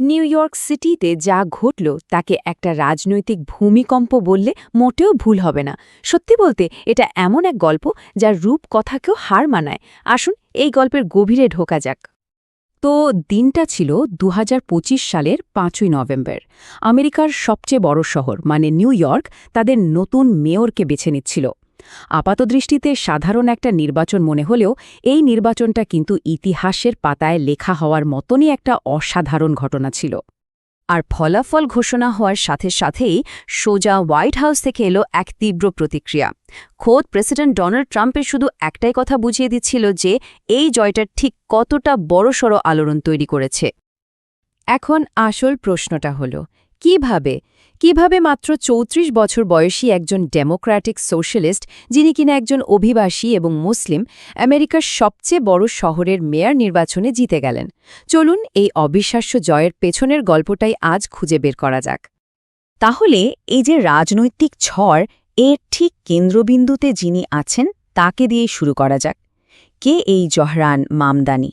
New York সিটিতে যা ঘটল তাকে একটা রাজনৈতিক ভূমিকম্প বললে মোটেও ভুল হবে না। সত্যি বলতে, এটা এমন এক গল্প যার রূপ কথাকেও হার মানায়। আসুন, এই গল্পের গভীরে ঢোকা যাক। তো, দিনটা ছিল দু হাজার পঁচিশ সালের পাঁচই নভেম্বর। আমেরিকার সবচেয়ে বড় শহর মানে নিউ ইয়র্ক, তাদের নতুন মেয়রকে বেছে নিচ্ছিল। আপাতদৃষ্টিতে সাধারণ একটা নির্বাচন মনে হলেও এই নির্বাচনটা কিন্তু ইতিহাসের পাতায় লেখা হওয়ার মতনই একটা অসাধারণ ঘটনা ছিল। আর ফলাফল ঘোষণা হওয়ার সাথে সাথেই সোজা হোয়াইট হাউস থেকে এলো এক তীব্র প্রতিক্রিয়া। খোদ প্রেসিডেন্ট ডোনাল্ড ট্রাম্পের শুধু একটাই কথা বুঝিয়ে দিচ্ছিল যে এই জয়টার ঠিক কতটা বড়সড় আলোড়ন তৈরি করেছে। এখন আসল প্রশ্নটা হল কীভাবে? কীভাবে মাত্র চৌত্রিশ বছর বয়সী একজন ডেমোক্র্যাটিক সোশ্যালিস্ট, যিনি কিনা একজন অভিবাসী এবং মুসলিম, আমেরিকার সবচেয়ে বড় শহরের মেয়র নির্বাচনে জিতে গেলেন? চলুন এই অবিশ্বাস্য জয়ের পেছনের গল্পটাই আজ খুঁজে বের করা যাক। তাহলে এই যে রাজনৈতিক ঝড়, এর ঠিক কেন্দ্রবিন্দুতে যিনি আছেন, তাকে দিয়েই শুরু করা যাক। কে এই জহরান মামদানি?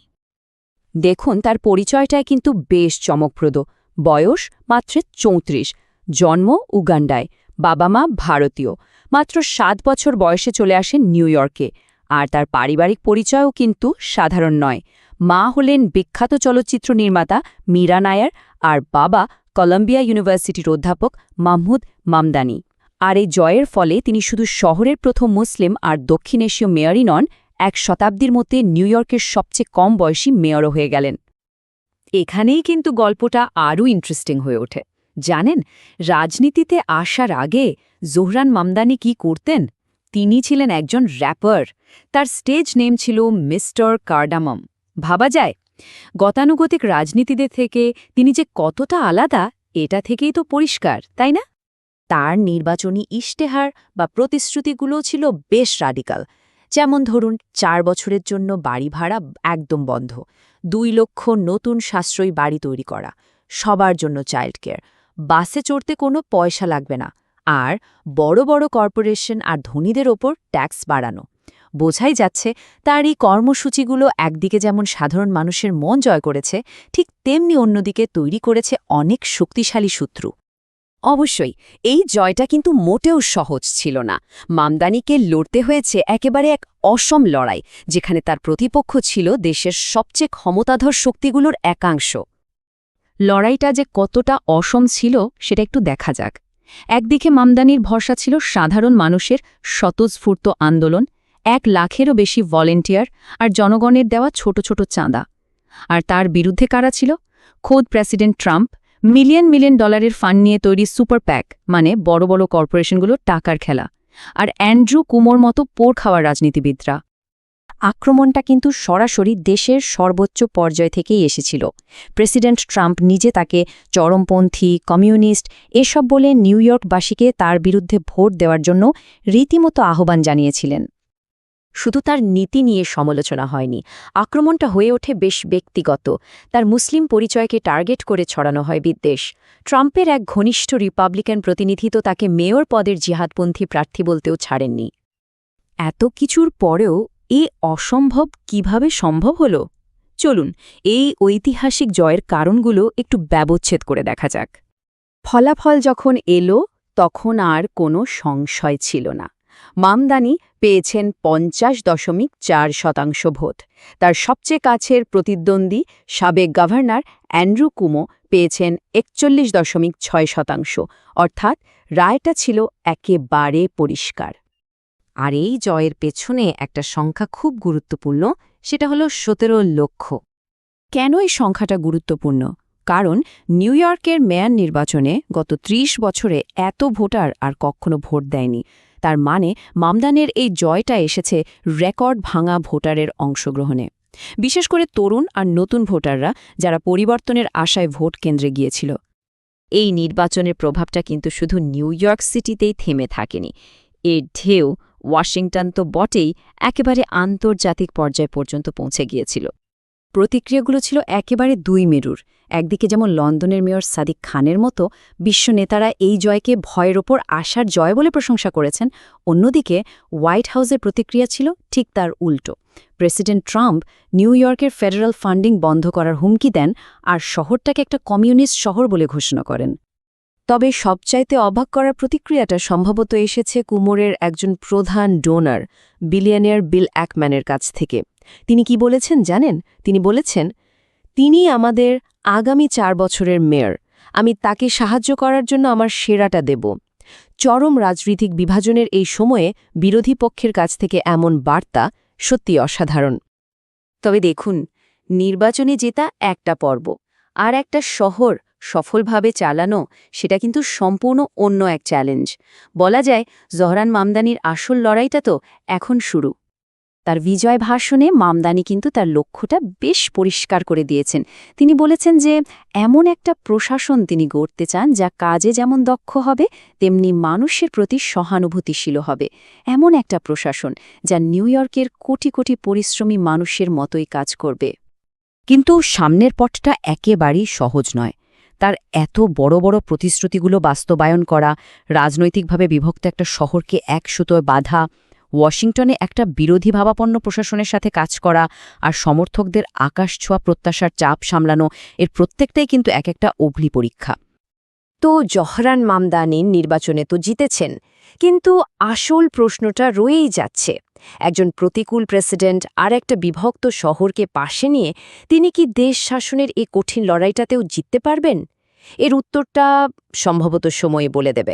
দেখুন, তার পরিচয়টায় কিন্তু বেশ চমকপ্রদ। বয়স মাত্র চৌত্রিশ। জন্ম উগান্ডায়। বাবা মা ভারতীয়। মাত্র সাত বছর বয়সে চলে আসেন নিউ ইয়র্কে। আর তার পারিবারিক পরিচয়ও কিন্তু সাধারণ নয়। মা হলেন বিখ্যাত চলচ্চিত্র নির্মাতা মীরা নায়ার আর বাবা কলম্বিয়া ইউনিভার্সিটির অধ্যাপক মাহমুদ মামদানি। আর এই জয়ের ফলে তিনি শুধু শহরের প্রথম মুসলিম আর দক্ষিণ এশীয় মেয়রই নন, এক শতাব্দীর মধ্যে নিউ ইয়র্কের সবচেয়ে কম বয়সী মেয়রও হয়ে গেলেন। এখানেই কিন্তু গল্পটা আরও ইন্টারেস্টিং হয়ে ওঠে। জানেন, রাজনীতিতে আসার আগে জোহরান মামদানি কি করতেন? তিনি ছিলেন একজন র্যাপার তার স্টেজ নেম ছিল মিস্টার কার্ডামম। ভাবা যায়, গতানুগতিক রাজনীতিদের থেকে তিনি যে কতটা আলাদা, এটা থেকেই তো পরিষ্কার, তাই না? তার নির্বাচনী ইশতেহার বা প্রতিশ্রুতিগুলো ছিল বেশ রাডিকাল যেমন ধরুন, চার বছরের জন্য বাড়ি ভাড়া একদম বন্ধ। দুই লক্ষ নতুন সাশ্রয়ী বাড়ি তৈরি করা, সবার জন্য চাইল্ড কেয়ার বাসে চড়তে কোনো পয়সা লাগবে না। আর বড় বড় কর্পোরেশন আর ধনীদের ওপর ট্যাক্স বাড়ানো। বোঝাই যাচ্ছে, তার এই কর্মসূচিগুলো একদিকে যেমন সাধারণ মানুষের মন জয় করেছে, ঠিক তেমনি অন্যদিকে তৈরি করেছে অনেক শক্তিশালী শত্রু। অবশ্যই, এই জয়টা কিন্তু মোটেও সহজ ছিল না। মামদানিকে লড়তে হয়েছে একেবারে এক অসম লড়াই, যেখানে তার প্রতিপক্ষ ছিল দেশের সবচেয়ে ক্ষমতাধর শক্তিগুলোর একাংশ। লড়াইটা যে কতটা অসম ছিল, সেটা একটু দেখা যাক। একদিকে মামদানির ভরসা ছিল সাধারণ মানুষের স্বতঃস্ফূর্ত আন্দোলন, এক লাখেরও বেশি ভলেন্টিয়ার আর জনগণের দেওয়া ছোট ছোট চাঁদা। আর তার বিরুদ্ধে কারা ছিল? খোদ প্রেসিডেন্ট ট্রাম্প মিলিয়ন মিলিয়ন ডলারের ফান্ড নিয়ে তৈরি সুপার প্যাক মানে বড় বড় কর্পোরেশনগুলোর টাকার খেলা। আর অ্যান্ড্রু কুমোর মতো পোর খাওয়ার রাজনীতিবিদরা। আক্রমণটা কিন্তু সরাসরি দেশের সর্বোচ্চ পর্যায় থেকেই এসেছিল। প্রেসিডেন্ট ট্রাম্প নিজে তাকে চরমপন্থী, কমিউনিস্ট এসব বলে নিউ ইয়র্কবাসীকে তার বিরুদ্ধে ভোট দেওয়ার জন্য রীতিমতো আহ্বান জানিয়েছিলেন। শুধু তার নীতি নিয়ে সমালোচনা হয়নি। আক্রমণটা হয়ে ওঠে বেশ ব্যক্তিগত। তার মুসলিম পরিচয়কে টার্গেট করে ছড়ানো হয় বিদ্বেষ। ট্রাম্পের এক ঘনিষ্ঠ রিপাবলিকান প্রতিনিধি তো তাকে মেয়র পদের জিহাদপন্থী প্রার্থী বলতেও ছাড়েননি। এত কিছুর পরেও এ অসম্ভব কীভাবে সম্ভব হল? চলুন, এই ঐতিহাসিক জয়ের কারণগুলো একটু ব্যবচ্ছেদ করে দেখা যাক। ফলাফল যখন এলো, তখন আর কোনো সংশয় ছিল না। মামদানি পেয়েছেন পঞ্চাশ দশমিক চার শতাংশ ভোট। তার সবচেয়ে কাছের প্রতিদ্বন্দ্বী সাবেক গভর্নর অ্যান্ড্রু কুমো পেয়েছেন একচল্লিশ দশমিক ছয় শতাংশ। অর্থাৎ রায়টা ছিল একেবারে পরিষ্কার। আর এই জয়ের পেছনে একটা সংখ্যা খুব গুরুত্বপূর্ণ, সেটা হলো সতেরো লক্ষ। কেন এই সংখ্যাটা গুরুত্বপূর্ণ? কারণ নিউ ইয়র্কের মেয়র নির্বাচনে গত ৩০ বছরে এত ভোটার আর কখনো ভোট দেয়নি। তার মানে মামদানের এই জয়টা এসেছে রেকর্ড ভাঙা ভোটারের অংশগ্রহণে। বিশেষ করে তরুণ আর নতুন ভোটাররা যারা পরিবর্তনের আশায় ভোট কেন্দ্রে গিয়েছিল। এই নির্বাচনের প্রভাবটা কিন্তু শুধু নিউ ইয়র্ক সিটিতেই থেমে থাকেনি। এর ঢেউ ওয়াশিংটন তো বটেই একেবারে আন্তর্জাতিক পর্যায় পর্যন্ত পৌঁছে গিয়েছিল। প্রতিক্রিয়াগুলো ছিল একেবারে দুই মেরুর। একদিকে যেমন লন্ডনের মেয়র সাদিক খানের মতো বিশ্ব নেতারা এই জয়কে ভয়ের ওপর আশার জয় বলে প্রশংসা করেছেন, অন্যদিকে হোয়াইট হাউসের প্রতিক্রিয়া ছিল ঠিক তার উল্টো। প্রেসিডেন্ট ট্রাম্প নিউ ইয়র্কের ফেডারাল ফান্ডিং বন্ধ করার হুমকি দেন আর শহরটাকে একটা কমিউনিস্ট শহর বলে ঘোষণা করেন। তবে সবচাইতে অবাক করার প্রতিক্রিয়াটা সম্ভবত এসেছে কুমোরের একজন প্রধান ডোনার, বিলিয়নিয়ার বিল অ্যাকম্যানের কাছ থেকে। তিনি কি বলেছেন জানেন? তিনি বলেছেন তিনি আমাদের আগামী চার বছরের মেয়র। আমি তাকে সাহায্য করার জন্য আমার সেরাটা দেব। চরম রাজনৈতিক বিভাজনের এই সময়ে বিরোধী পক্ষের কাছ থেকে এমন বার্তা সত্যি অসাধারণ। তবে দেখুন, নির্বাচনে জেতা একটা পর্ব, আর একটা শহর সফলভাবে চালানো, সেটা কিন্তু সম্পূর্ণ অন্য এক চ্যালেঞ্জ। বলা যায়, জহরান মামদানির আসল লড়াইটা তো এখন শুরু। তার বিজয় ভাষণে মামদানি কিন্তু তার লক্ষ্যটা বেশ পরিষ্কার করে দিয়েছেন। তিনি বলেছেন যে, এমন একটা প্রশাসন তিনি গড়তে চান যা কাজে যেমন দক্ষ হবে, তেমনি মানুষের প্রতি সহানুভূতিশীল হবে। এমন একটা প্রশাসন যা নিউ ইয়র্কের কোটি কোটি পরিশ্রমী মানুষের মতোই কাজ করবে। কিন্তু সামনের পথটা একেবারেই সহজ নয়। তার এত বড় বড় প্রতিশ্রুতিগুলো বাস্তবায়ন করা, রাজনৈতিকভাবে বিভক্ত একটা শহরকে এক সুতোয় বাধা ওয়াশিংটনে একটা বিরোধী ভাবাপন্ন প্রশাসনের সাথে কাজ করা আর সমর্থকদের আকাশ ছোঁয়া প্রত্যাশার চাপ সামলানো, এর প্রত্যেকটাই কিন্তু এক একটা অগ্নি পরীক্ষা। তো জহরান মামদানি নির্বাচনে তো জিতেছেন, কিন্তু আসল প্রশ্নটা রয়েই যাচ্ছে। একজন প্রতিকূল প্রেসিডেন্ট আর একটা বিভক্ত শহরকে পাশে নিয়ে তিনি কি দেশ শাসনের এই কঠিন লড়াইটাতেও জিততে পারবেন? এর উত্তরটা সম্ভবত সময়ে বলে দেবে।